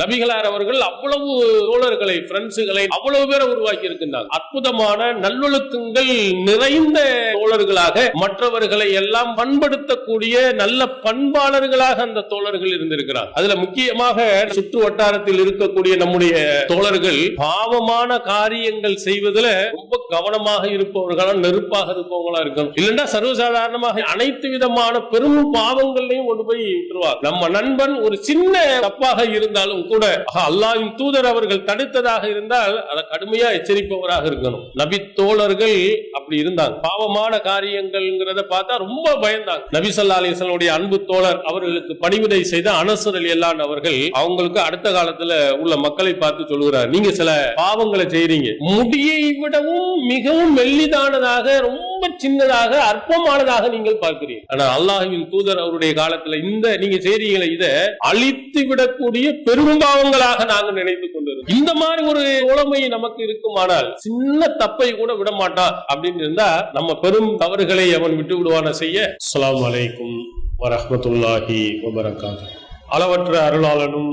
நபிகளார் அவர்கள் அவ்வளவு தோழர்களை ஃப்ரெண்ட்ஸுகளை அவ்வளவு பேரை உருவாக்கி இருக்கின்றார் அற்புதமான நல்லொழுக்கங்கள் நிறைந்த தோழர்களாக மற்றவர்களை எல்லாம் பண்படுத்தக்கூடிய நல்ல பண்பாளர்களாக அந்த தோழர்கள் இருந்திருக்கிறார். அதுல முக்கியமாக சுற்று வட்டாரத்தில் இருக்கக்கூடிய நம்முடைய தோழர்கள் பாவமான காரியங்கள் செய்வதில் ரொம்ப கவனமாக இருப்பவர்களா நெருப்பாக இருப்பவங்களா இருக்கணும். இல்லைன்னா சர்வசாதாரணமாக அனைத்து விதமான பெரும் பாவங்களையும் கொண்டு போய் விட்டுருவார். நம்ம நண்பன் ஒரு சின்ன தப்பாக இருந்தாலும் கூட அல்லாவின் தூதர் அவர்கள் தடுத்ததாக இருந்தால் அதை கடுமையா எச்சரிப்பவராக இருக்கணும். நபி தோழர்கள் அப்படி இருந்தாங்க. பாவமான காரியங்கள்ங்கிறத பார்த்தா ரொம்ப பயந்தாங்க. நபி ஸல்லல்லாஹு அலைஹி அன்பு தோழர் அவர்களுக்கு பணிவிடை செய்த அனசர் அலி அல்லான் அவர்கள் அவங்களுக்கு அடுத்த காலத்துல உள்ள மக்களை பார்த்து சொல்லுகிறார். நீங்க சில பாவங்களை செய்யறீங்க முடியை விடவும் மிகவும் மெல்லிதானதாக ரொம்ப சின்னதாக அற்பமானதாக நீங்கள் பார்க்கிறீர்கள். ஆனா அல்லாஹ்வின் தூதர் அவருடைய காலத்துல இந்த நீங்க செய்றீங்களே இத அழித்து விடக்கூடிய பெரும்பாவங்களாக நாங்க நினைத்துக் கொண்டிருக்கோம் இந்த மாதிரி ஒரு உளமை நமக்கு இருக்குமானால் சின்ன தப்பை கூட விட மாட்டான் அப்படின்னு இருந்தா நம்ம பெரும் தவறுகளை அவன் விட்டு விடுவான செய்ய. அஸ்ஸலாமு அலைக்கும் வரஹ்மத்துல்லாஹி வபரகாத்து அளவற்ற அருளாளனும்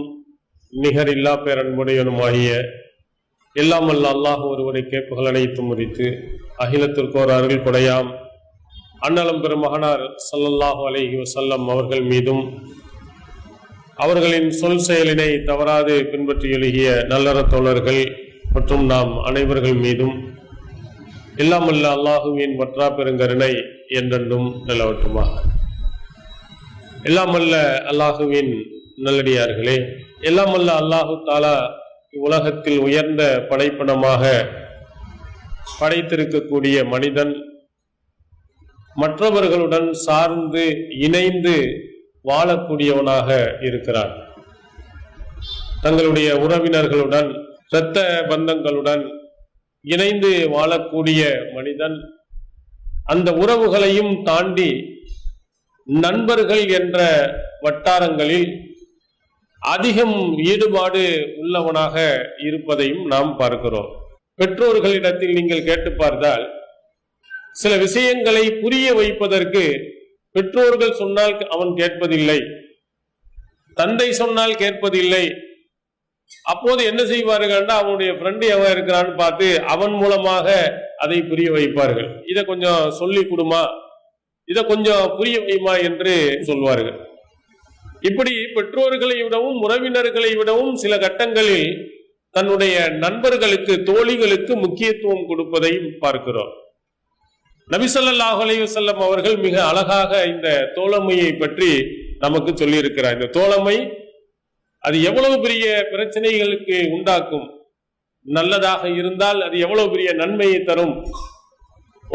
நிகரில்லா பேரன்புடையனுமாகிய எல்லாம் அல்ல அல்லாஹ் ஒருவரை கேட்புகள் அனைத்து முறித்து அகிலத்திற்கோர் அருள் கொடையாம். அண்ணலம் பெருமகனார் சல்லல்லாஹு அலைஹி வசல்லம் அவர்கள் மீதும் அவர்களின் சொல் செயலினை தவறாது பின்பற்றி எழுகிய நல்லற தோழர்கள் மற்றும் நாம் அனைவர்கள் மீதும் எல்லாம் அல்ல அல்லாஹுவின் வற்றா பெருங்கருணை என்றென்றும் நிலவட்டுமாக. எல்லாம் அல்ல அல்லாஹுவின் நல்லடியார்களே எல்லாம் அல்ல அல்லாஹு தாலா உலகத்தில் உயர்ந்த படைப்பனமாக படைத்திருக்கக்கூடிய மனிதன் மற்றவர்களுடன் சார்ந்து இணைந்து வாழக்கூடியவனாக இருக்கிறான். தங்களுடைய உறவினர்களுடன் இரத்த பந்தங்களுடன் இணைந்து வாழக்கூடிய மனிதன் அந்த உறவுகளையும் தாண்டி நண்பர்கள் என்ற வட்டாரங்களில் அதிகம் ஈடுபாடு உள்ளவனாக இருப்பதையும் நாம் பார்க்கிறோம். பெற்றோர்களிடத்தில் நீங்கள் கேட்டு பார்த்தால் சில விஷயங்களை புரிய வைப்பதற்கு பெற்றோர்கள் சொன்னால் அவன் கேட்பதில்லை தந்தை சொன்னால் கேட்பதில்லை. அப்போது என்ன செய்வார்கள்னா அவனுடைய ஃப்ரெண்டு எவன் இருக்கிறான்னு பார்த்து அவன் மூலமாக அதை புரிய வைப்பார்கள். இதை கொஞ்சம் சொல்லி கொடுமா? இதை கொஞ்சம் புரிய வைமா என்று சொல்வார்கள். இப்படி பெற்றோர்களை விடவும் உறவினர்களை விடவும் சில கட்டங்களில் தன்னுடைய நண்பர்களுக்கு தோழிகளுக்கு முக்கியத்துவம் கொடுப்பதையும் பார்க்கிறோம். நபிசல்லாஹு அலைஹி அவர்கள் மிக அழகாக இந்த தோழமையை பற்றி நமக்கு சொல்லியிருக்கிறார். இந்த தோழமை அது எவ்வளவு பெரிய பிரச்சனைகளுக்கு உண்டாக்கும்? நல்லதாக இருந்தால் அது எவ்வளவு பெரிய நன்மையை தரும்?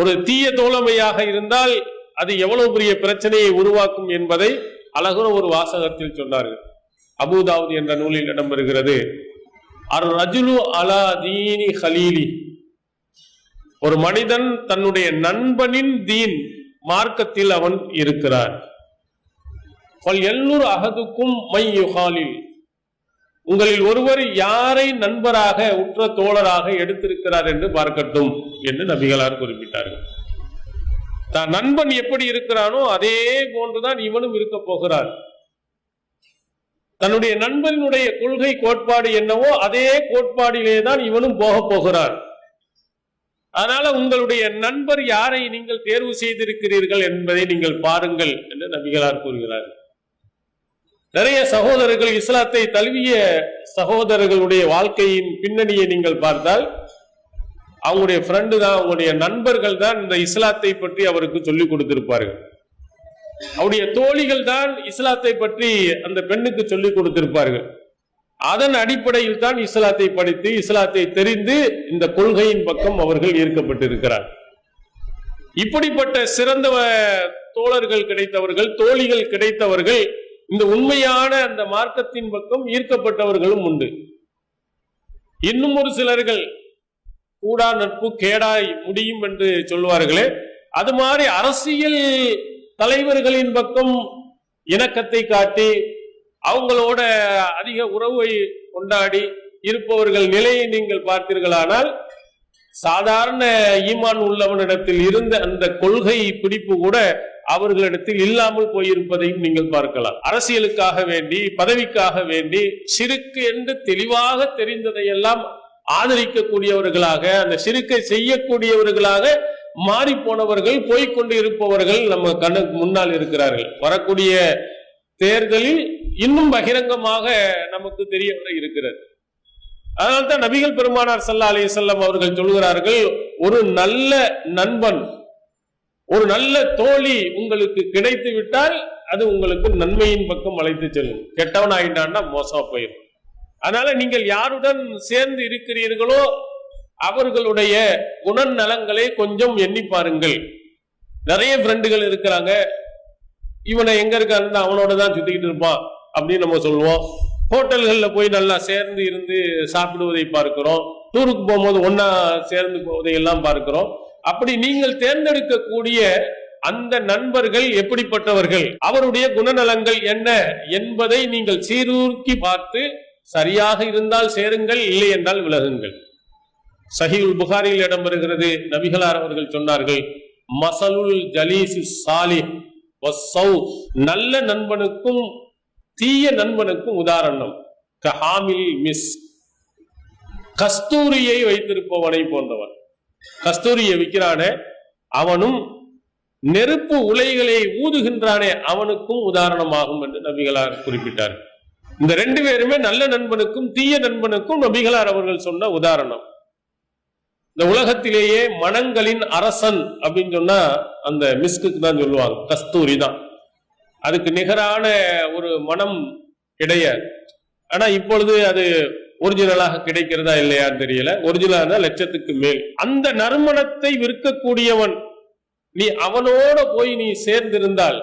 ஒரு தீய தோழமையாக இருந்தால் அது எவ்வளவு பெரிய பிரச்சனையை உருவாக்கும் என்பதை அழகான ஒரு வாசகத்தில் சொன்னார்கள். அபுதாவது என்ற நூலில் இடம்பெறுகிறது. அர் ரஜுலு அலா தீனி ஹலீலி. ஒரு மனிதன் தன்னுடைய நண்பனின் தீன் மார்க்கத்தில் அவன் இருக்கிறான். எல்லூர் அகதுக்கும் மை யுகாலில் உங்களில் ஒருவர் யாரை நண்பராக உற்ற தோழராக எடுத்திருக்கிறார் என்று பார்க்கட்டும் என்று நபிகளார் குறிப்பிட்டார்கள். தான் நண்பன் எப்படி இருக்கிறானோ அதே போன்றுதான் இவனும் இருக்க போகிறான். தன்னுடைய நண்பனுடைய கொள்கை கோட்பாடு என்னவோ அதே கோட்பாடிலே தான் இவனும் போக போகிறான். அதனால உங்களுடைய நண்பர் யாரை நீங்கள் தேர்வு செய்திருக்கிறீர்கள் என்பதை நீங்கள் பாருங்கள் என்று நபிகளார் கூறுகிறார் நிறைய சகோதரர்கள் இஸ்லாத்தை தழுவிய சகோதரர்களுடைய வாழ்க்கையின் பின்னணியை நீங்கள் பார்த்தால் அவங்களுடைய ஃப்ரெண்டு தான் அவங்களுடைய நண்பர்கள் தான் இந்த இஸ்லாத்தை பற்றி அவருக்கு சொல்லிக் கொடுத்திருப்பார்கள். அவருடைய தோழிகள் தான் இஸ்லாத்தை பற்றி அந்த பெண்ணுக்கு சொல்லிக் கொடுத்திருப்பார்கள். அதன் அடிப்படையில் தான் இஸ்லாத்தை படித்து இஸ்லாத்தை தெரிந்து இந்த கொள்கையின் பக்கம் அவர்கள் ஈர்க்கப்பட்டிருக்கிறார் இப்படிப்பட்ட சிறந்த தோழர்கள் கிடைத்தவர்கள் தோழிகள் கிடைத்தவர்கள் இந்த உண்மையான அந்த மார்க்கத்தின் பக்கம் ஈர்க்கப்பட்டவர்களும் உண்டு. இன்னும் ஒரு சிலர்கள் கூடா நட்பு கேடாய் முடியும் என்று சொல்வார்களே அது மாதிரி அரசியல் தலைவர்களின் பக்கம் இணக்கத்தை காட்டி அவங்களோட அதிக உறவை கொண்டாடி இருப்பவர்கள் நிலையை நீங்கள் பார்த்தீர்களானால் சாதாரண ஈமான் உள்ளவனிடத்தில் இருந்த அந்த கொள்கை பிடிப்பு கூட அவர்களிடத்தில் இல்லாமல் போயிருப்பதையும் நீங்கள் பார்க்கலாம். அரசியலுக்காக வேண்டி பதவிக்காக வேண்டி சிறுக்கு என்று தெளிவாக தெரிந்ததையெல்லாம் ஆதரிக்கக்கூடியவர்களாக அந்த சிறுக்கை செய்யக்கூடியவர்களாக மாறி போனவர்கள் போய்கொண்டு இருப்பவர்கள் நம்ம கண்ணுக்கு முன்னால் இருக்கிறார்கள். வரக்கூடிய தேர்தலில் இன்னும் பகிரங்கமாக நமக்கு தெரிய வர இருக்கிறது. அதனால்தான் நபிகள் பெருமானார் சல்லா அலி செல்லம் அவர்கள் சொல்கிறார்கள் ஒரு நல்ல நண்பன் ஒரு நல்ல தோழி உங்களுக்கு கிடைத்து விட்டால் அது உங்களுக்கு நன்மையின் பக்கம் அழைத்து செல்லும். கெட்டவன் ஆகிட்டான்னா மோசமா போயிடும் அதனால நீங்கள் யாருடன் சேர்ந்து இருக்கிறீர்களோ அவர்களுடைய குணநலங்களை கொஞ்சம் எண்ணி பாருங்கள். நிறைய ஃப்ரெண்டுகள் இருக்கிறாங்க. இவனை எங்க இருக்காருன்னு அவனோட தான் சுத்திக்கிட்டு இருப்பான் அப்படின்னு நம்ம சொல்லுவோம். ஹோட்டல்களில் போய் நல்லா சேர்ந்து இருந்து சாப்பிடுவதை பார்க்கிறோம். டூருக்கு போகும்போது ஒன்னா சேர்ந்து போவதை எல்லாம் பார்க்கிறோம். அப்படி நீங்கள் தேர்ந்தெடுக்கக்கூடிய அந்த நண்பர்கள் எப்படிப்பட்டவர்கள்? அவருடைய குணநலங்கள் என்ன என்பதை நீங்கள் சீரூக்கி பார்த்து சரியாக இருந்தால் சேருங்கள் இல்லை என்றால் விலகுங்கள். சஹீல் புகாரில் இடம்பெறுகிறது நபிகளார் அவர்கள் சொன்னார்கள் மசலுல் ஜலீசி சாலி நல்ல நண்பனுக்கும் தீய நண்பனுக்கும் உதாரணம் கஹாமில் மிஸ். கஸ்தூரியை வைத்திருப்பவனை போன்றவன். கஸ்தூரியை விற்கிறானே அவனும் நெருப்பு உலைகளை ஊதுகின்றானே அவனுக்கும் உதாரணமாகும் என்று நபிகளார் குறிப்பிட்டார் இந்த ரெண்டு பேருமே நல்ல நண்பனுக்கும் தீய நண்பனுக்கும் நபிகளார் அவர்கள் சொன்ன உதாரணம். இந்த உலகத்திலேயே மனங்களின் அரசன் அப்படின்னு சொன்னா அந்த மிஸ்குக்கு தான் சொல்லுவாங்க கஸ்தூரி தான். அதுக்கு நிகரான ஒரு மனம் கிடையாது. ஆனா இப்பொழுது அது ஒரிஜினலாக கிடைக்கிறதா இல்லையான்னு தெரியல. ஒரிஜினலா லட்சத்துக்கு மேல். அந்த நறுமணத்தை விற்கக்கூடியவன் நீ அவனோட போய் நீ சேர்ந்திருந்தால்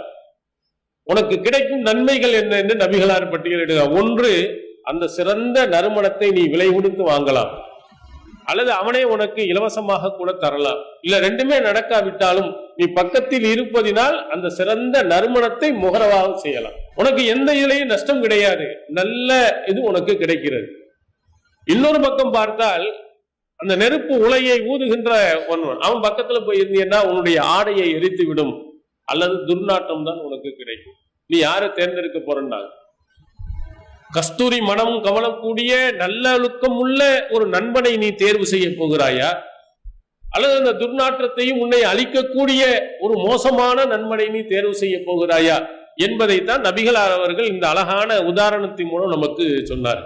உனக்கு கிடைக்கும் நன்மைகள் என்ன என்று நபிகளார் பட்டியலிடுக ஒன்று அந்த சிறந்த நறுமணத்தை நீ விலை கொடுத்து வாங்கலாம். அல்லது அவனே உனக்கு இலவசமாக கூட தரலாம். இல்ல ரெண்டுமே நடக்காவிட்டாலும் நீ பக்கத்தில் இருப்பதினால் அந்த சிறந்த நறுமணத்தை முகரவாக செய்யலாம். உனக்கு எந்த இலையும் நஷ்டம் கிடையாது. நல்ல இது உனக்கு கிடைக்கிறது. இன்னொரு பக்கம் பார்த்தால் அந்த நெருப்பு உலையை ஊதுகின்ற ஒன்று அவன் பக்கத்துல போய் உன்னுடைய ஆடையை எரித்து விடும் அல்லது துர்நாற்றம் தான் உனக்கு கிடைக்கும். நீ யாரை தேர்ந்தெடுக்க போறன்னாங்க கஸ்தூரி மனம் கவலக்கூடிய நல்ல ஒழுக்கம் உள்ள ஒரு நண்பனை நீ தேர்வு செய்ய போகிறாயா? அல்லது அந்த துர்நாற்றத்தையும் உன்னை அழிக்கக்கூடிய ஒரு மோசமான நண்பனை நீ தேர்வு செய்ய போகிறாயா? என்பதைத்தான் நபிகளார் அவர்கள் இந்த அழகான உதாரணத்தின் மூலம் நமக்கு சொன்னார்.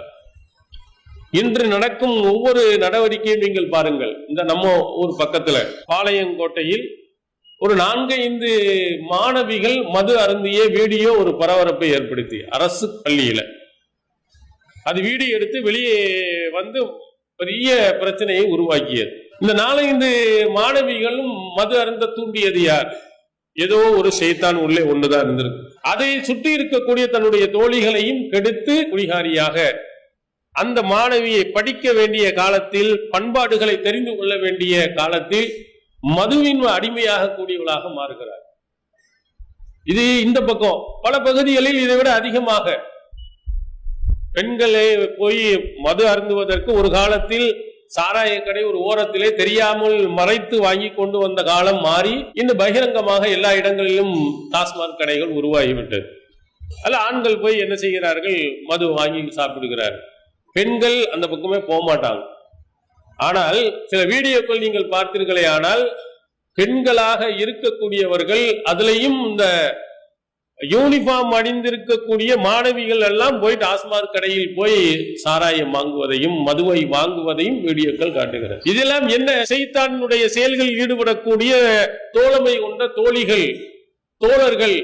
இன்று நடக்கும் ஒவ்வொரு நடவடிக்கையும் நீங்கள் பாருங்கள். இந்த நம்ம ஊர் பக்கத்துல பாளையங்கோட்டையில் ஒரு நான்கு ஐந்து மாணவிகள் மது அருந்திய வீடியோ ஒரு பரபரப்பை ஏற்படுத்தி அரசு பள்ளியில. அது வீடியோ எடுத்து வெளியே வந்து பெரிய பிரச்சனையை உருவாக்கியது. இந்த நாலஞ்சு மாணவிகளும் மது அருந்த தூண்டியது யார்? ஏதோ ஒரு செய்தான் உள்ளே ஒன்றுதான் இருந்திருக்கு. அதை சுற்றி இருக்கக்கூடிய தன்னுடைய தோழிகளையும் கெடுத்து குடிகாரியாக அந்த மாணவியை படிக்க வேண்டிய காலத்தில் பண்பாடுகளை தெரிந்து கொள்ள வேண்டிய காலத்தில் மதுவின் அடிமையாக கூடியவளாக மாறுகிறார் இது இந்த பக்கம். பல பகுதிகளில் இதை விட அதிகமாக. பெண்களை போய் மது அருந்துவதற்கு ஒரு காலத்தில் சாராய கடை ஒரு ஓரத்திலே தெரியாமல் மறைத்து வாங்கி கொண்டு வந்த காலம் மாறி இன்று பகிரங்கமாக எல்லா இடங்களிலும் டாஸ்மாக் கடைகள் உருவாகிவிட்டது. அல்ல ஆண்கள் போய் என்ன செய்கிறார்கள்? மது வாங்கி சாப்பிடுகிறார்கள். பெண்கள் அந்த பக்கமே போக மாட்டாங்க ஆனால் சில வீடியோக்கள் நீங்கள் பார்த்தீர்களே ஆனால் பெண்களாக இருக்கக்கூடியவர்கள் அதுலயும் இந்த யூனிஃபார்ம் அணிந்திருக்கக்கூடிய மாணவிகள் எல்லாம் போய் டாஸ்மாக் கடையில் போய் சாராயம் வாங்குவதையும் மதுவை வாங்குவதையும் வீடியோக்கள் காட்டுகிறது. இதெல்லாம் என்ன செய்தானுடைய செயல்களில் ஈடுபடக்கூடிய தோழமை கொண்ட தோழிகள் தோழர்கள்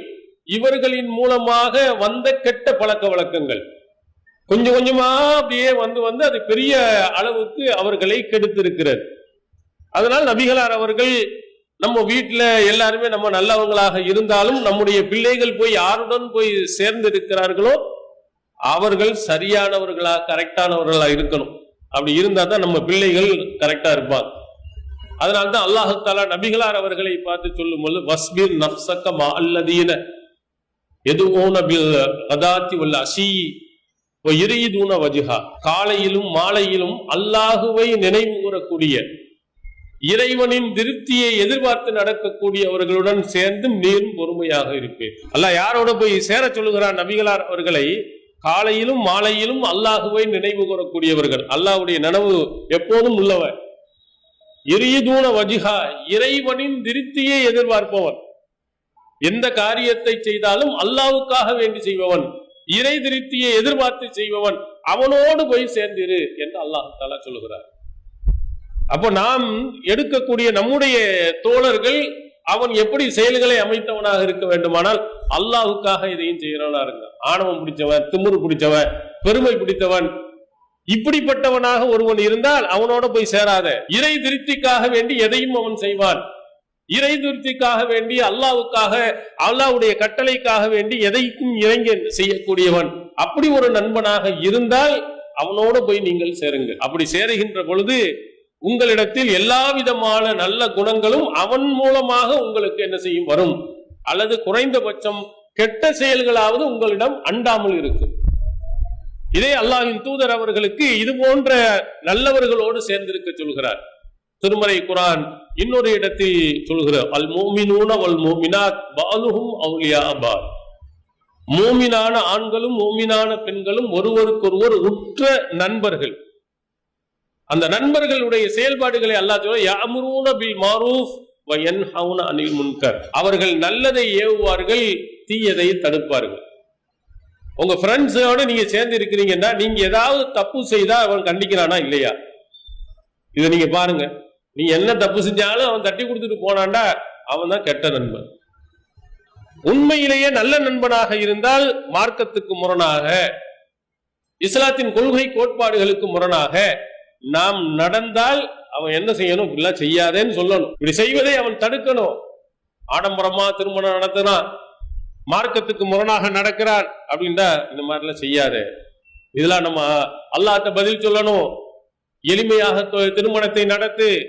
இவர்களின் மூலமாக வந்த கெட்ட பழக்க வழக்கங்கள். கொஞ்சம் கொஞ்சமா அப்படியே வந்து வந்து அது பெரிய அளவுக்கு அவர்களை கெடுத்திருக்கிறது. அதனால் நபிகளார் அவர்கள் நம்ம வீட்டில் எல்லாருமே நம்ம நல்லவங்களாக இருந்தாலும் நம்முடைய பிள்ளைகள் போய் யாருடன் போய் சேர்ந்து இருக்கிறார்களோ அவர்கள் சரியானவர்களா கரெக்டானவர்களா இருக்கணும். அப்படி இருந்தா தான் நம்ம பிள்ளைகள் கரெக்டா இருப்பாங்க. அதனால்தான் அல்லாஹு தாலா நபிகளார் அவர்களை பார்த்து சொல்லும் போது வஸ்பீர் நப்சக்க அல்லதீன எதுவும் நபில் அதாத்தி உள்ள அசி இறையதூன வஜுகா காலையிலும் மாலையிலும் அல்லாஹுவை நினைவு கூறக்கூடிய இறைவனின் திருப்தியை எதிர்பார்த்து நடக்கக்கூடியவர்களுடன் சேர்ந்து நீரும் பொறுமையாக இருப்பேன். அல்லாஹ் யாரோட போய் சேர சொல்லுகிறான் நபிகளார் அவர்களை? காலையிலும் மாலையிலும் அல்லாஹுவை நினைவு கூறக்கூடியவர்கள். அல்லாஹுடைய நனவு எப்போதும் உள்ளவன் எரியதூன வஜிஹா இறைவனின் திருப்தியை எதிர்பார்ப்பவன் எந்த காரியத்தை செய்தாலும் அல்லாவுக்காக வேண்டி செய்பவன். இறை திருப்தியை எதிர்பார்த்து செய்பவன் அவனோடு போய் சேர்ந்திரு என்று அல்லாஹ் தாலா சொல்லுகிறார். அப்போ நாம் எடுக்கக்கூடிய நம்முடைய தோழர்கள் அவன் எப்படி செயல்களை அமைத்தவனாக இருக்க வேண்டுமானால் அல்லாஹுக்காக இதையும் செய்கிறவனா இருங்க. ஆணவம் பிடிச்சவன் திமிரு பிடிச்சவன் பெருமை பிடித்தவன் இப்படிப்பட்டவனாக ஒருவன் இருந்தால் அவனோட போய் சேராத. இறை திருப்திக்காக வேண்டி எதையும் அவன் செய்வான். இறை திருப்திக்காக வேண்டி அல்லாவுக்காக அல்லாவுடைய கட்டளைக்காக வேண்டி எதைக்கும் இறங்க செய்யக்கூடியவன். அப்படி ஒரு நண்பனாக இருந்தால் அவனோட போய் நீங்கள் சேருங்க அப்படி சேருகின்ற பொழுது உங்களிடத்தில் எல்லா விதமான நல்ல குணங்களும் அவன் மூலமாக உங்களுக்கு என்ன செய்யும் வரும். அல்லது குறைந்தபட்சம் கெட்ட செயல்களாவது உங்களிடம் அண்டாமல் இருக்கும். இதே அல்லாஹின் தூதர் அவர்களுக்கு இது போன்ற நல்லவர்களோடு சேர்ந்திருக்க சொல்கிறார். திருமறை குரான் இன்னொரு இடத்தில் சொல்கிறார் அல் மோமினூன வல் மோமினாத் பாலுஹும் அவுலியா பால் மூமினான ஆண்களும் மூமினான பெண்களும் ஒருவருக்கொருவர் உற்ற நண்பர்கள். அந்த நண்பர்களுடைய செயல்பாடுகளை அல்லாஹ் சொல்ல பில் மாரூஃப் வ அனில் முன்கர். அவர்கள் நல்லதை ஏவுவார்கள் தீயதை தடுப்பார்கள். உங்க ஃப்ரெண்ட்ஸோட நீங்க சேர்ந்து இருக்கிறீங்கன்னா நீங்க ஏதாவது தப்பு செய்தா அவன் கண்டிக்கிறானா இல்லையா? இதை நீங்க பாருங்க. நீ என்ன தப்பு செஞ்சாலும் அவன் தட்டி கொடுத்துட்டு போனான்டா அவன் தான் கெட்ட நண்பன். உண்மையிலேயே நல்ல நண்பனாக இருந்தால் மார்க்கத்துக்கு முரணாக இஸ்லாத்தின் கொள்கை கோட்பாடுகளுக்கு முரணாக நாம் நடந்தால் அவன் என்ன செய்யணும்? இப்படிலாம் செய்யாதேன்னு சொல்லணும். இப்படி செய்வதை அவன் தடுக்கணும். ஆடம்பரமா திருமணம் நடத்தினா மார்க்கத்துக்கு முரணாக நடக்கிறான். அப்படின்டா இந்த மாதிரிலாம் செய்யாத. இதெல்லாம் நம்ம அல்லாட்ட பதில் சொல்லணும். எளிமையாக தொ- திருமணத்தை நடத்து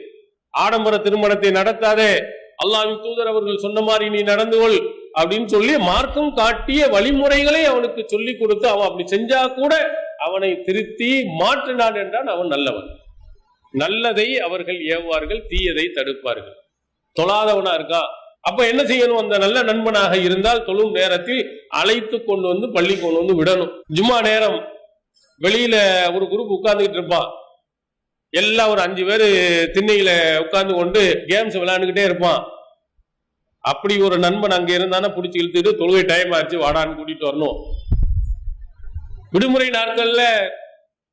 ஆடம்பர திருமணத்தை நடத்தாதே. அல்லாவின் தூதர் அவர்கள் சொன்ன மாதிரி நீ நடந்து கொள் அப்படின்னு சொல்லி மார்க்கம் காட்டிய வழிமுறைகளை அவனுக்கு சொல்லி கொடுத்து அவன் அப்படி செஞ்சா கூட அவனை திருத்தி மாற்றினான் என்றான் அவன் நல்லவன். நல்லதை அவர்கள் ஏவுவார்கள் தீயதை தடுப்பார்கள். தொழாதவனா இருக்கான் அப்ப என்ன செய்யணும்? அந்த நல்ல நண்பனாக இருந்தால் தொழும் நேரத்தில் அழைத்து கொண்டு வந்து பள்ளி கொண்டு வந்து விடணும். ஜும்மா நேரம். வெளியில ஒரு குரூப் உட்கார்ந்துகிட்டு இருப்பான். எல்லாம் ஒரு அஞ்சு பேர் திண்ணையில உட்கார்ந்து கொண்டு கேம்ஸ் விளையாண்டுக்கிட்டே இருப்பான். அப்படி ஒரு நண்பன் அங்க இருந்தானா பிடிச்சி இழுத்துட்டு தொழுகை டைம் ஆச்சு வாடான்னு கூட்டிட்டு வரணும். விடுமுறை நாட்கள்ல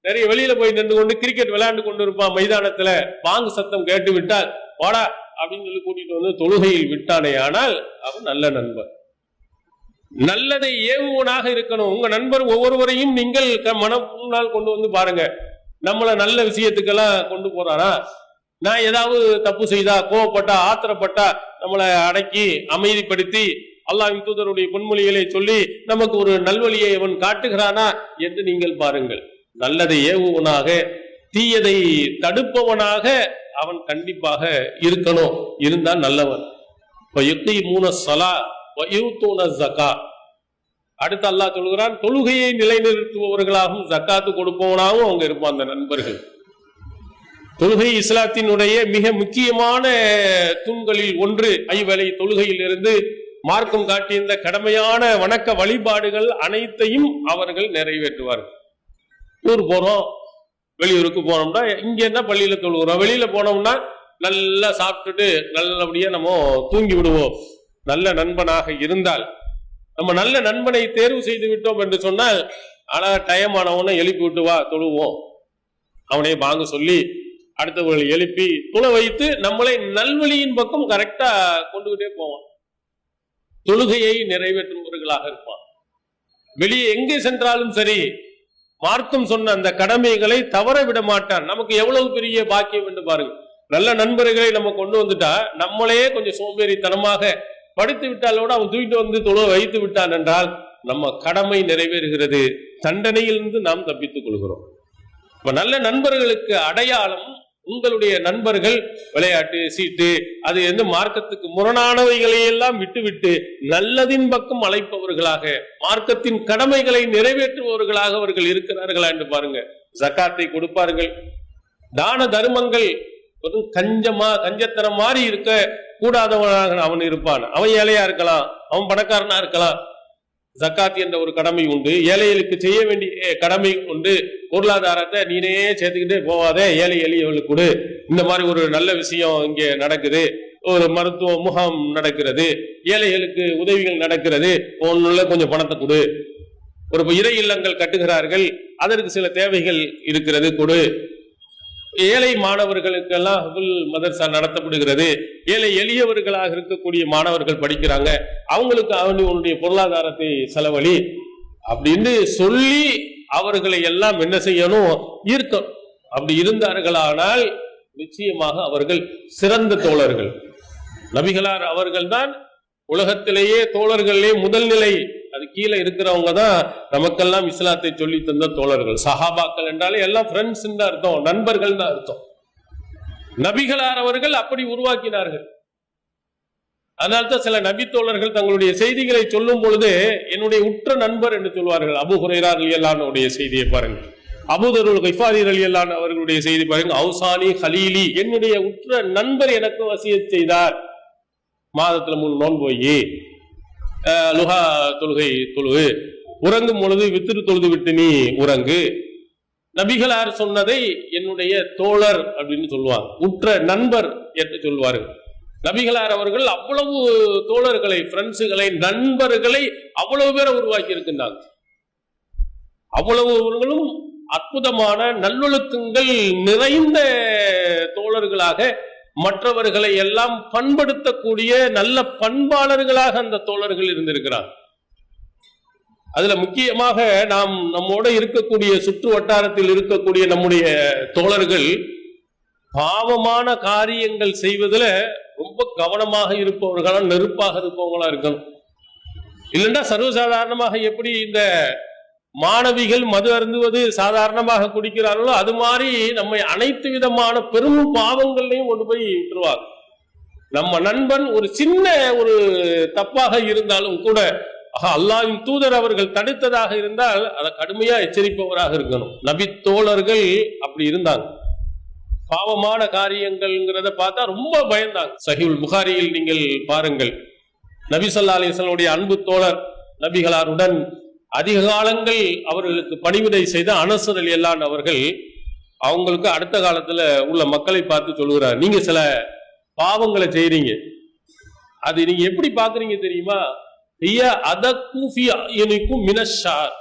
நிறைய வெளியில போய் நின்று கொண்டு கிரிக்கெட் விளையாண்டு கொண்டு இருப்பான் மைதானத்துல. பாங்கு சத்தம் கேட்டு விட்டால் வாடா அப்படின்னு சொல்லி கூட்டிட்டு வந்து தொழுகையில் விட்டானே ஆனால் அவன் நல்ல நண்பன். நல்லதை ஏவுவனாக இருக்கணும். உங்க நண்பர் ஒவ்வொருவரையும் நீங்கள் மனம் முன்னால் கொண்டு வந்து பாருங்க. நம்மளை நல்ல விஷயத்துக்கெல்லாம் கொண்டு போறானா? நான் ஏதாவது தப்பு செய்தா கோவப்பட்டா ஆத்திரப்பட்டா நம்மளை அடக்கி அமைதிப்படுத்தி அல்லாஹ்வின் தூதருடைய பொன்மொழிகளை சொல்லி நமக்கு ஒரு நல்வழியை அவன் காட்டுகிறானா என்று நீங்கள் பாருங்கள். நல்லதை ஏவுவனாக தீயதை தடுப்பவனாக அவன் கண்டிப்பாக இருக்கணும். இருந்தால் நல்லவன். யுக்தி மூணு சலா ஜக்கா அடுத்து அல்லாஹ் சொல்கிறான் தொழுகையை நிலைநிறுத்துபவர்களாகவும் ஜக்காத்து கொடுப்பவனாகவும் அவங்க இருப்பான் அந்த நண்பர்கள். தொழுகை இஸ்லாத்தினுடைய மிக முக்கியமான தூண்களில் ஒன்று ஐவேளை தொழுகையில் இருந்து மார்க்கம் காட்டியிருந்த கடமையான வணக்க வழிபாடுகள் அனைத்தையும் அவர்கள் நிறைவேற்றுவார்கள். ஊர் போறோம் வெளியூருக்கு போனோம்னா இங்க என்ன பள்ளியில தொழுகிறோம்? வெளியில போனோம்னா நல்லா சாப்பிட்டுட்டு நல்லபடியா நம்ம தூங்கி விடுவோம். நல்ல நண்பனாக இருந்தால் நம்ம நல்ல நண்பனை தேர்வு செய்து விட்டோம் என்று சொன்னால் ஆனா டைம் ஆனவனை எழுப்பி விட்டு வா தொழுவோம். அவனை வாங்க சொல்லி அடுத்தவர்களை எழுப்பி துள வைத்து நம்மளை நல்வழியின் பக்கம் கரெக்டா கொண்டுகிட்டே போவான். தொழுகையை நிறைவேற்றுபவர்களாக இருப்பான். வெளியே எங்கே சென்றாலும் சரி மார்த்தம் சொன்ன அந்த கடமைகளை தவற விட மாட்டான். நமக்கு எவ்வளவு பெரிய பாக்கியம் என்று பாருங்க. நல்ல நண்பர்களை நம்ம கொண்டு வந்துட்டா நம்மளே கொஞ்சம் சோம்பேறித்தனமாக படுத்து விட்டாலோட அவன் தூக்கிட்டு வந்து தொழு வைத்து விட்டான் என்றால் நம்ம கடமை நிறைவேறுகிறது. தண்டனையிலிருந்து நாம் தப்பித்துக் கொள்கிறோம். இப்ப நல்ல நண்பர்களுக்கு அடையாளம் உங்களுடைய நண்பர்கள் விளையாட்டு சீட்டு அது வந்து மார்க்கத்துக்கு முரணானவைகளை எல்லாம் விட்டுவிட்டு நல்லதின் பக்கம் அழைப்பவர்களாக மார்க்கத்தின் கடமைகளை நிறைவேற்றுபவர்களாக அவர்கள் இருக்கிறார்களா என்று பாருங்க. ஜக்காத்தை கொடுப்பார்கள். தான தர்மங்கள் கஞ்சமா கஞ்சத்தனம் மாதிரி இருக்க கூடாதவனாக அவன் இருப்பான். அவன் ஏழையா இருக்கலாம் அவன் பணக்காரனா இருக்கலாம். ஜக்காத் என்ற ஒரு கடமை உண்டு. ஏழைகளுக்கு செய்ய வேண்டிய கடமை உண்டு. பொருளாதாரத்தை நீனே சேர்த்துக்கிட்டே போவாதே ஏழை எளியவர்களுக்கு கொடு. இந்த மாதிரி ஒரு நல்ல விஷயம் இங்கே நடக்குது. ஒரு மருத்துவ முகாம் நடக்கிறது. ஏழைகளுக்கு உதவிகள் நடக்கிறது. ஒன்னுள்ள கொஞ்சம் பணத்தை கொடு. ஒரு இறை இல்லங்கள் கட்டுகிறார்கள். அதற்கு சில தேவைகள் இருக்கிறது கொடு. ஏழை மாணவர்களுக்கெல்லாம் ஹபுல் மதர்சா நடத்தப்படுகிறது. ஏழை எளியவர்களாக இருக்கக்கூடிய மாணவர்கள் படிக்கிறாங்க. அவங்களுக்கு அவனு உன்னுடைய பொருளாதாரத்தை செலவழி அப்படின்னு சொல்லி அவர்களை எல்லாம் என்ன செய்யணும்? ஈர்க்கணும் அப்படி இருந்தார்களானால் நிச்சயமாக அவர்கள் சிறந்த தோழர்கள். நபிகளார் அவர்கள்தான் உலகத்திலேயே தோழர்களே முதல் நிலை. அது கீழே இருக்கிறவங்க தான் நமக்கெல்லாம் இஸ்லாத்தை சொல்லி தந்த தோழர்கள். சஹாபாக்கள் என்றாலே எல்லாம் ஃப்ரெண்ட்ஸ் தான் அர்த்தம் நண்பர்கள் தான் அர்த்தம். நபிகளார் அவர்கள் அப்படி உருவாக்கினார்கள். அதனால்தான் சில நபி தோழர்கள் தங்களுடைய செய்திகளை சொல்லும் பொழுது என்னுடைய உற்ற நண்பர் என்று சொல்வார்கள். அபு ஹுரைரா அலியல்லானுடைய செய்தியை பாருங்கள். அபுதருள் கைஃபாரி அலியல்லான் அவர்களுடைய செய்தி பாருங்க அவுசானி ஹலீலி என்னுடைய உற்ற நண்பர் எனக்கு வசிய செய்தார். மாதத்துல மூணு நோன்பு போய் லுஹா தொழுகை தொழுகு உறங்கும் பொழுது வித்திரு தொழுது விட்டு நீ உறங்கு. நபிகளார் சொன்னதை என்னுடைய தோழர் அப்படின்னு சொல்லுவாங்க. உற்ற நண்பர் என்று சொல்வார்கள். நபிகளார் அவர்கள்? அவ்வளவு தோழர்களை ஃப்ரெண்ட்ஸுகளை நண்பர்களை அவ்வளவு பேரை உருவாக்கி இருக்கின்றாங்க. அவ்வளவுகளும் அற்புதமான நல்லொழுக்கங்கள் நிறைந்த தோழர்களாக மற்றவர்களை எல்லாம் பண்படுத்தக்கூடிய நல்ல பண்பாளர்களாக அந்த தோழர்கள் இருந்திருக்கிறார். அதுல முக்கியமாக நாம் நம்மோட இருக்கக்கூடிய சுற்று வட்டாரத்தில் இருக்கக்கூடிய நம்முடைய தோழர்கள் பாவமான காரியங்கள் செய்வதில் ரொம்ப கவனமாக இருப்பவர்களா நெருப்பாக இருப்பவங்களா இருக்கணும். இல்லைன்னா சர்வசாதாரணமாக எப்படி இந்த மாணவிகள் மது அருந்துவது சாதாரணமாக குடிக்கிறார்களோ அது மாதிரி நம்மை அனைத்து விதமான பெரும் பாவங்கள்லையும் கொண்டு போய் விட்டுருவாங்க நம்ம நண்பன் ஒரு சின்ன ஒரு தப்பாக இருந்தாலும் கூட அல்லாவின் தூதர் அவர்கள் தடுத்ததாக இருந்தால் அதை கடுமையா எச்சரிப்பவராக இருக்கணும். நபி தோழர்கள் அப்படி இருந்தாங்க. பாவமான காரியங்கள்ங்கிறத பார்த்தா ரொம்ப பயந்தாங்க. சஹிவுல் புகாரியில் நீங்கள் பாருங்கள். நபி சொல்லா அலிஸ்வனுடைய அன்பு தோழர் நபிகளாருடன் அதிக காலங்கள் அவர்களுக்கு பணிவிடை செய்த அனசர் அலி அல்லான் அவர்கள் அவங்களுக்கு அடுத்த காலத்துல உள்ள மக்களை பார்த்து சொல்லுகிறார். நீங்க சில பாவங்களை செய்றீங்க. அது நீங்க எப்படி பாக்குறீங்க தெரியுமா? அதக்கும் மினஷார்.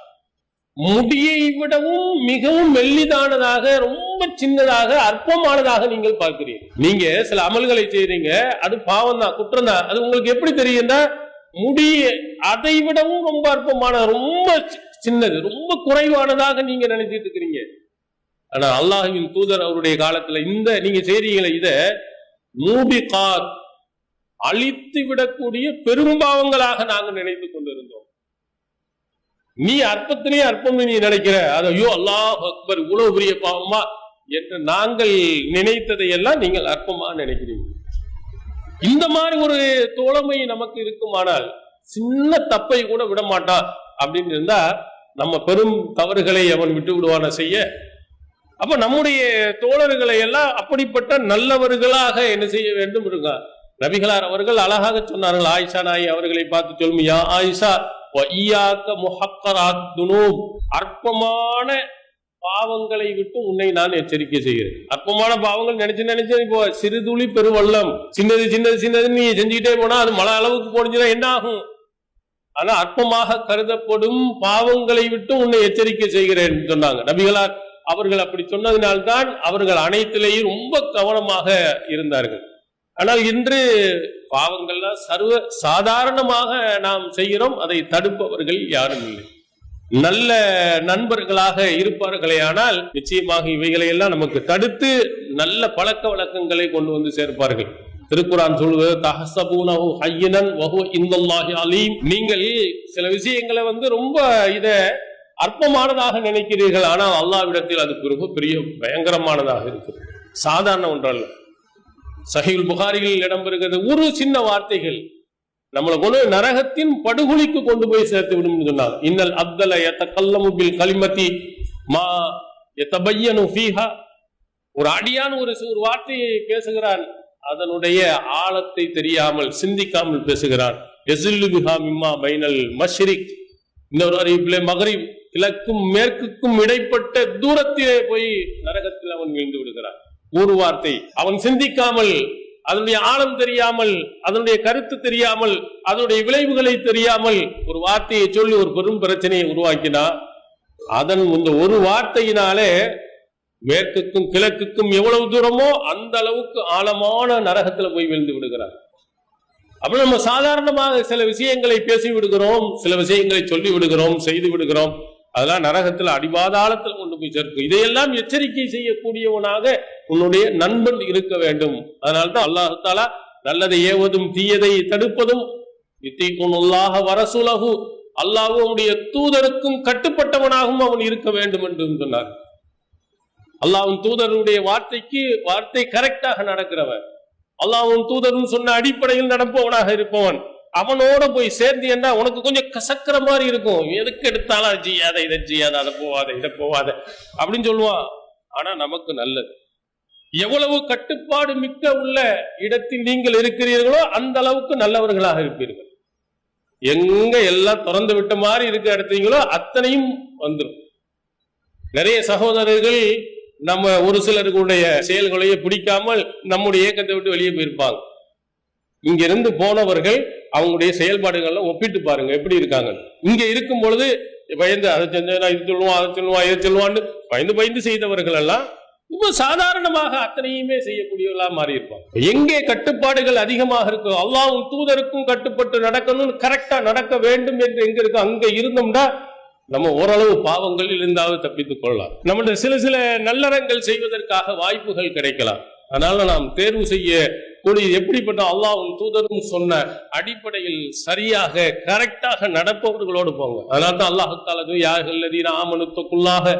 முடியை விடவும் மிகவும் மெல்லிதானதாக ரொம்ப சின்னதாக அற்பமானதாக நீங்கள் பார்க்கிறீர்கள். நீங்க சில அமல்களை செய்றீங்க. அது பாவம் தான் குற்றம் தான் அது உங்களுக்கு எப்படி தெரியும்னா முடி அதை விடவும் ரொம்ப அற்பமான ரொம்ப சின்னது ரொம்ப குறைவானதாக நீங்க நினைச்சிட்டு இருக்கிறீங்க. ஆனா அல்லாஹுவின் தூதர் அவருடைய காலத்துல இந்த நீங்க செய்றீங்களே இத மூபி கார் அழித்து விடக்கூடிய பெரும்பாவங்களாக நாங்கள் நினைத்து கொண்டிருந்தோம். நீ அற்பத்திலேயே அற்பம் நீ நினைக்கிற அது ஐயோ அல்லாஹ் அக்பர் இவ்வளவு பெரிய பாவமா என்று நாங்கள் நினைத்ததை எல்லாம் நீங்கள் அற்பமா நினைக்கிறீங்க இந்த மாதிரி ஒரு தோழமை நமக்கு இருக்குமானால் சின்ன தப்பை கூட விட மாட்டான் அப்படின்னு இருந்தா நம்ம பெரும் தவறுகளை அவன் விட்டு விடுவான செய்ய. அப்ப நம்முடைய தோழர்களை எல்லாம் அப்படிப்பட்ட நல்லவர்களாக என்ன செய்ய வேண்டும் இருங்க. நபிகளார் அவர்கள் அழகாக சொன்னார்கள். ஆயிஷா நாய் அவர்களை பார்த்து சொல்மியா ஆயிஷா அற்பமான பாவங்களை விட்டு உன்னை நான் எச்சரிக்கை செய்கிறேன். அற்பமான பாவங்கள் நினைச்சு நினைச்சு இப்போ சிறுதுளி பெருவள்ளம் சின்னது சின்னது சின்னது நீ செஞ்சுக்கிட்டே போனா அது மழை அளவுக்கு போனிச்சுன்னா என்ன ஆகும்? ஆனா அற்பமாக கருதப்படும் பாவங்களை விட்டு உன்னை எச்சரிக்கை செய்கிறேன் சொன்னாங்க. நபிகளார் அவர்கள் அப்படி சொன்னதினால்தான் அவர்கள் அனைத்திலேயும் ரொம்ப கவனமாக இருந்தார்கள். ஆனால் இன்று பாவங்கள்லாம் சர்வ சாதாரணமாக நாம் செய்கிறோம் அதை தடுப்பவர்கள் யாரும் இல்லை. நல்ல நண்பர்களாக இருப்பார்களே ஆனால் நிச்சயமாக இவைகளை எல்லாம் நமக்கு தடுத்து நல்ல பழக்க வழக்கங்களை கொண்டு வந்து சேர்ப்பார்கள். திருக்குறான் சொல்வது தஹசபூனஹு ஹய்யினன் வஹு இந்தல்லாஹி அலீம். நீங்கள் சில விஷயங்களை வந்து ரொம்ப இத அற்பமானதாக நினைக்கிறீர்கள் ஆனால் அல்லாவிடத்தில் அது ரொம்ப பெரிய பயங்கரமானதாக இருக்கு சாதாரண ஒன்றல்ல. சஹீல் புகாரியில் இடம்பெறுகிறது ஒரு சின்ன வார்த்தைகள். நம்மளை கொண்டு நரகத்தின் படுகொலிக்கு கொண்டு போய் சேர்த்து விடும் சொன்னார். இன்னல் அப்தல எத்த கல்லமுபில் களிமத்தி மா எத்த பையனு ஃபீஹா. ஒரு அடியான் ஒரு ஒரு வார்த்தையை பேசுகிறான். அதனுடைய ஆழத்தை தெரியாமல் சிந்திக்காமல் பேசுகிறான். எசில்லு பிஹா மிம்மா பைனல் மஷ்ரிக். இன்னொரு அறிவிப்பிலே மகரிப் கிழக்கும் மேற்குக்கும் இடைப்பட்ட தூரத்திலே போய் நரகத்தில் அவன் வீழ்ந்து விடுகிறான். ஒரு வார்த்தை. அவன் சிந்திக்காமல் அதனுடைய ஆழம் தெரியாமல் அதனுடைய கருத்து தெரியாமல் அதனுடைய விளைவுகளை தெரியாமல் ஒரு வார்த்தையை சொல்லி ஒரு பெரும் பிரச்சனையை உருவாக்கினா அதன் இந்த ஒரு வார்த்தையினாலே மேற்குக்கும் கிழக்குக்கும் எவ்வளவு தூரமோ அந்த அளவுக்கு ஆழமான நரகத்துல போய் விழுந்து விடுகிறார். அப்ப நம்ம சாதாரணமாக சில விஷயங்களை பேசி விடுகிறோம் சில விஷயங்களை சொல்லி விடுகிறோம் செய்து விடுகிறோம். அதெல்லாம் நரகத்தில் அடிபாதாளத்தில் கொண்டு போய் சேர்க்கும். இதையெல்லாம் எச்சரிக்கை செய்யக்கூடியவனாக உன்னுடைய நண்பன் இருக்க வேண்டும். அதனால்தான் அல்லாஹாலா நல்லதை ஏவதும் தீயதை தடுப்பதும் இத்தீக்குள்ளாக வரசுலகு அல்லாஹ்வும் தூதருக்கும் கட்டுப்பட்டவனாகவும் அவன் இருக்க வேண்டும் என்று சொன்னார். அல்லாஹ்வின் தூதருடைய வார்த்தைக்கு வார்த்தை கரெக்டாக நடக்கிறவன். அல்லாவும் தூதரும் சொன்ன அடிப்படையில் நடப்பவனாக இருப்பவன். அவனோட போய் சேர்ந்தீன்னா உனக்கு கொஞ்சம் கசக்கிற மாதிரி இருக்கும். எதுக்கு எடுத்தாலும் அதை செய்யாத இதை செய்யாத அதை போவாத இதை போவாத அப்படின்னு சொல்லுவான். ஆனா நமக்கு நல்லது. எவ்வளவு கட்டுப்பாடு மிக்க உள்ள இடத்தில் நீங்கள் இருக்கிறீர்களோ அந்த அளவுக்கு நல்லவர்களாக இருப்பீர்கள். எங்க எல்லாம் திறந்து விட்ட மாதிரி இருக்க எடுத்தீங்களோ அத்தனையும் வந்துடும் நிறைய சகோதரர்கள் நம்ம ஒரு சிலருக்குடைய செயல்களையே பிடிக்காமல் நம்முடைய இயக்கத்தை விட்டு வெளியே போயிருப்பாங்க. இங்கிருந்து போனவர்கள் அவங்களுடைய செயல்பாடுகள்லாம் ஒப்பிட்டு பாருங்க எப்படி இருக்காங்க இங்க இருக்கும் பொழுது பயந்து அதை செஞ்சா இது சொல்லுவான் அதை சொல்லுவான் இதை சொல்லுவான்னு பயந்து பயந்து செய்தவர்கள் எல்லாம் இப்ப சாதாரணமாக அத்தனையுமே செய்யக்கூடியவர்களா மாறி இருப்பாங்க எங்கே கட்டுப்பாடுகள் அதிகமாக இருக்கோ அல்லாவும் தூதருக்கும் கட்டுப்பட்டு நடக்கணும்னு கரெக்டா நடக்க வேண்டும் என்று எங்க இருக்கு அங்க இருந்தோம்னா நம்ம ஓரளவு பாவங்களில் இருந்தாவது தப்பித்துக் கொள்ளலாம். நம்முடைய சில சில நல்லறங்கள் செய்வதற்காக வாய்ப்புகள் கிடைக்கலாம். அதனால நாம் தேர்வு செய்ய கூடிய எப்படிப்பட்ட அல்லாவும் தூதரும் சொன்ன அடிப்படையில் சரியாக கரெக்டாக நடப்பவர்களோடு போங்க. அதனால தான் அல்லாஹு யார்கள் யார்கள்லதீன ஆமனுத்துக்குள்ளாக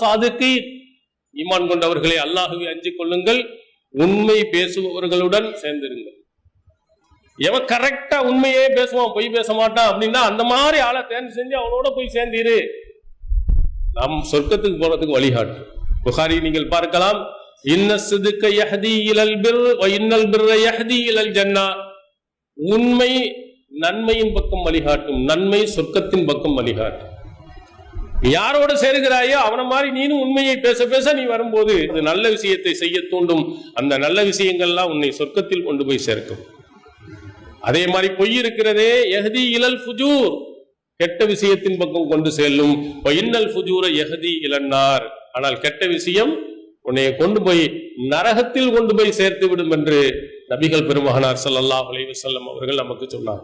சாதுக்கு ஈமான் கொண்டவர்களை அல்லாஹுவை அஞ்சிக் கொள்ளுங்கள் உண்மை பேசுபவர்களுடன் சேர்ந்திருங்கள். எவன் கரெக்டா உண்மையே பேசுவான் பொய் பேச மாட்டான் அப்படின்னா அந்த மாதிரி ஆளை தேர்ந்து செஞ்சு அவனோட போய் சேர்ந்தீரு. நம் சொர்க்கத்துக்கு போறதுக்கு வழிகாட்டு. புகாரி நீங்கள் பார்க்கலாம் இன்ன சிதுக்க இன்னல் உண்மை நன்மையின் பக்கம் வழிகாட்டும் நன்மை சொர்க்கத்தின் பக்கம் வழிகாட்டும். யாரோட சேருகிறாயோ அவனை மாதிரி நீனும் உண்மையை பேச பேச நீ வரும்போது இது நல்ல விஷயத்தை செய்ய தூண்டும். அந்த நல்ல விஷயங்கள்லாம் உன்னை சொர்க்கத்தில் கொண்டு போய் சேர்க்கும். அதே மாதிரி பொய் இருக்கிறதே எஹதி இலல் ஃபுஜூர். கெட்ட விஷயத்தின் பக்கம் கொண்டு செல்லும். இன்னல் ஃபுஜூர எஹதி இளன்னார் ஆனால் கெட்ட விஷயம் உன்னை கொண்டு போய் நரகத்தில் கொண்டு போய் சேர்த்து விடும் என்று நபிகள் பெருமகனார் ஸல்லல்லாஹு அலைவசல்லம் அவர்கள் நமக்கு சொன்னார்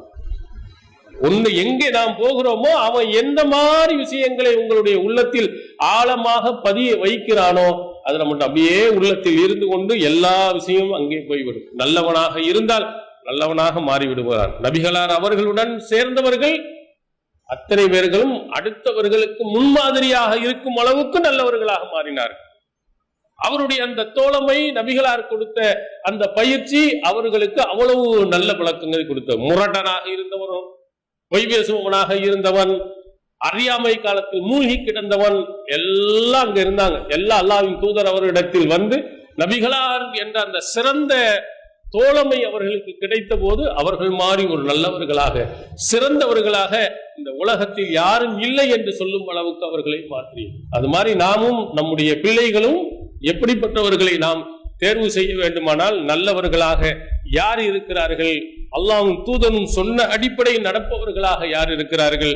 ஒன்று எங்கே நாம் போகிறோமோ அவன் எந்த மாதிரி விஷயங்களை உங்களுடைய உள்ளத்தில் ஆழமாக பதிய வைக்கிறானோ அது நம்மகிட்ட அப்படியே உள்ளத்தில் இருந்து கொண்டு எல்லா விஷயமும் அங்கே போய்விடும். நல்லவனாக இருந்தால் நல்லவனாக மாறிவிடுவார். நபிகளார் அவர்களுடன் சேர்ந்தவர்கள் அத்தனை பேர்களும் அடுத்தவர்களுக்கு முன்மாதிரியாக இருக்கும் அளவுக்கு நல்லவர்களாக மாறினார்கள். அவருடைய அந்த தோழமை நபிகளார் கொடுத்த அந்த பயிற்சி அவர்களுக்கு அவ்வளவு நல்ல பழக்கங்களை கொடுத்த முரட்டனாக இருந்தவரும் பொய் பேசுபவனாக இருந்தவன் அறியாமை காலத்தில் மூழ்கி கிடந்தவன் எல்லாம் அங்க இருந்தாங்க. எல்லா அல்லாவின் தூதர் அவரிடத்தில் வந்து நபிகளார் என்ற அந்த சிறந்த தோழமை அவர்களுக்கு கிடைத்த போது அவர்கள் மாறி ஒரு நல்லவர்களாக சிறந்தவர்களாக இந்த உலகத்தில் யாரும் இல்லை என்று சொல்லும் அளவுக்கு அவர்களை மாற்றி அது மாதிரி நாமும் நம்முடைய பிள்ளைகளும் எப்படிப்பட்டவர்களை நாம் தேர்வு செய்ய வேண்டுமானால் நல்லவர்களாக யார் இருக்கிறார்கள்? அல்லாவும் தூதனும் சொன்ன அடிப்படையில் நடப்பவர்களாக யார் இருக்கிறார்கள்?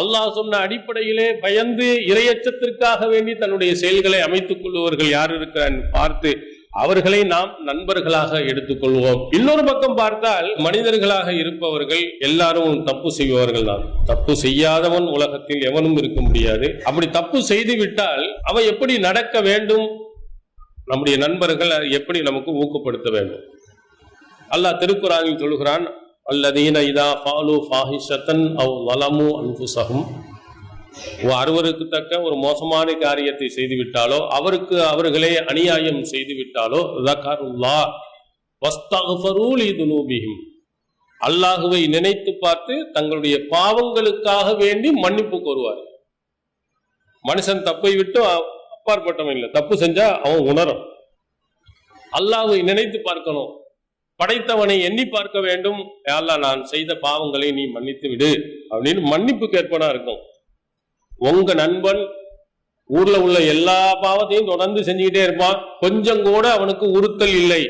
அல்லாஹ் சொன்ன அடிப்படையிலே பயந்து இரையச்சத்திற்காக வேண்டி தன்னுடைய செயல்களை அமைத்துக் கொள்பவர்கள் யார் இருக்கிறார் பார்த்து அவர்களை நாம் நண்பர்களாக எடுத்துக்கொள்வோம் இன்னொரு பக்கம் பார்த்தால் மனிதர்களாக இருப்பவர்கள் எல்லாரும் தப்பு செய்பவர்கள் தான். தப்பு செய்யாதவன் உலகத்தில் எவனும் இருக்க முடியாது. அப்படி தப்பு செய்து விட்டால் அவன் எப்படி நடக்க வேண்டும்? நம்முடைய நண்பர்கள் அதை எப்படி நமக்கு ஊக்கப்படுத்த வேண்டும்? அல்லாஹ் திருக்குறானில் சொல்கிறான் அல்லதீன இதா ஃபாலு ஃபாஹிஷத்தன் அவ் வலமு அன்புசகும் அறுவருக்கு தக்க ஒரு மோசமான காரியத்தை செய்துவிட்டாலோ அவருக்கு அவர்களே அநியாயம் செய்துவிட்டாலோ ரகருல்லா வஸ்தகுஃபரூலி துனூபிஹிம். அல்லாஹுவை நினைத்து பார்த்து தங்களுடைய பாவங்களுக்காக வேண்டி மன்னிப்பு கோருவார். மனுஷன் தப்பை விட்டு அப்பாற்பட்டவன் இல்லை. தப்பு செஞ்சா அவன் உணரும். அல்லாவை நினைத்து பார்க்கணும். படைத்தவனை எண்ணி பார்க்க வேண்டும். யாரா நான் செய்த பாவங்களை நீ மன்னித்து விடு. அப்படின்னு மன்னிப்பு கேட்பனா இருக்கும் உங்க நண்பன் ஊர்ல உள்ள எல்லா பாவத்தையும் தொடர்ந்து செஞ்சுக்கிட்டே இருப்பான். கொஞ்சம் கூட அவனுக்கு உறுத்தல் இல்லை.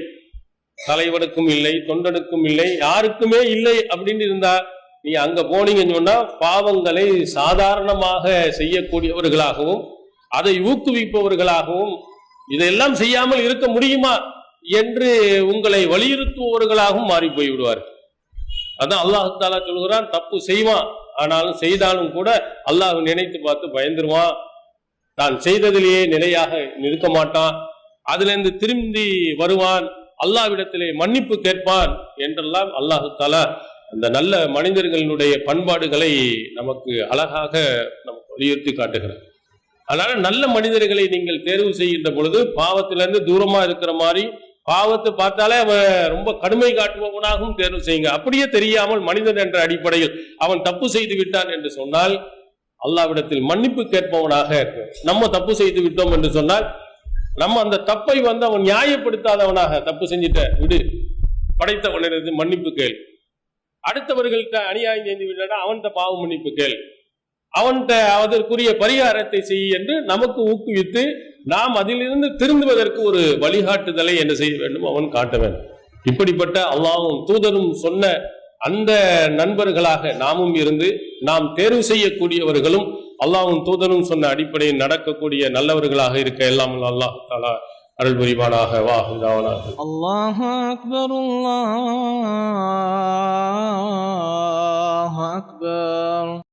தலைவனுக்கும் இல்லை தொண்டனுக்கும் இல்லை யாருக்குமே இல்லை அப்படின்னு இருந்தா நீ அங்க போனீங்கன்னு சொன்னா பாவங்களை சாதாரணமாக செய்யக்கூடியவர்களாகவும் அதை ஊக்குவிப்பவர்களாகவும் இதையெல்லாம் செய்யாமல் இருக்க முடியுமா என்று உங்களை வலியுறுத்துபவர்களாகவும் மாறி போய்விடுவார் அதான் அல்லாஹ் தாலா சொல்கிறான் தப்பு செய்வான் ஆனாலும் செய்தாலும் கூட அல்லாஹ் நினைத்து பார்த்து பயந்துருவான். தான் செய்ததிலேயே நிலையாக நிற்க மாட்டான். அதிலிருந்து திரும்பி வருவான் அல்லாவிடத்திலே மன்னிப்பு கேட்பான் என்றெல்லாம் அல்லாஹு தாலா அந்த நல்ல மனிதர்களுடைய பண்பாடுகளை நமக்கு அழகாக நமக்கு வலியுறுத்தி காட்டுகிறார் அதனால நல்ல மனிதர்களை நீங்கள் தேர்வு செய்கின்ற பொழுது பாவத்திலிருந்து தூரமா இருக்கிற மாதிரி பாவத்தை பார்த்தாலே அவன் ரொம்ப கடுமை காட்டுபவனாகவும் தேர்வு செய்யுங்க. அப்படியே தெரியாமல் மனிதன் என்ற அடிப்படையில் அவன் தப்பு செய்து விட்டான் என்று சொன்னால் அல்லாவிடத்தில் மன்னிப்பு கேட்பவனாக நம்ம தப்பு செய்து விட்டோம் என்று சொன்னால் நம்ம அந்த தப்பை வந்து அவன் நியாயப்படுத்தாதவனாக தப்பு செஞ்சிட்ட விடு. படைத்தவனிடத்து மன்னிப்பு கேள். அடுத்தவர்கள்ட்ட அநியாயம் செய்து விட்டா அவன்கிட்ட பாவ மன்னிப்பு கேள். அவன்கிட்ட அதற்குரிய பரிகாரத்தை செய் என்று நமக்கு ஊக்குவித்து நாம் அதிலிருந்து திருந்துவதற்கு ஒரு வழிகாட்டுதலை என்ன செய்ய வேண்டும் அவன் காட்ட வேண்டும். இப்படிப்பட்ட அல்லாவும் தூதரும் சொன்ன அந்த நண்பர்களாக நாமும் இருந்து நாம் தேர்வு செய்யக்கூடியவர்களும் அல்லாவும் தூதரும் சொன்ன அடிப்படையில் நடக்கக்கூடிய நல்லவர்களாக இருக்க எல்லாம் அல்லாஹ் தாலா அருள் புரிவானாக. வாகுதாவனாக அல்லாஹ் அக்பர் அக்பர்.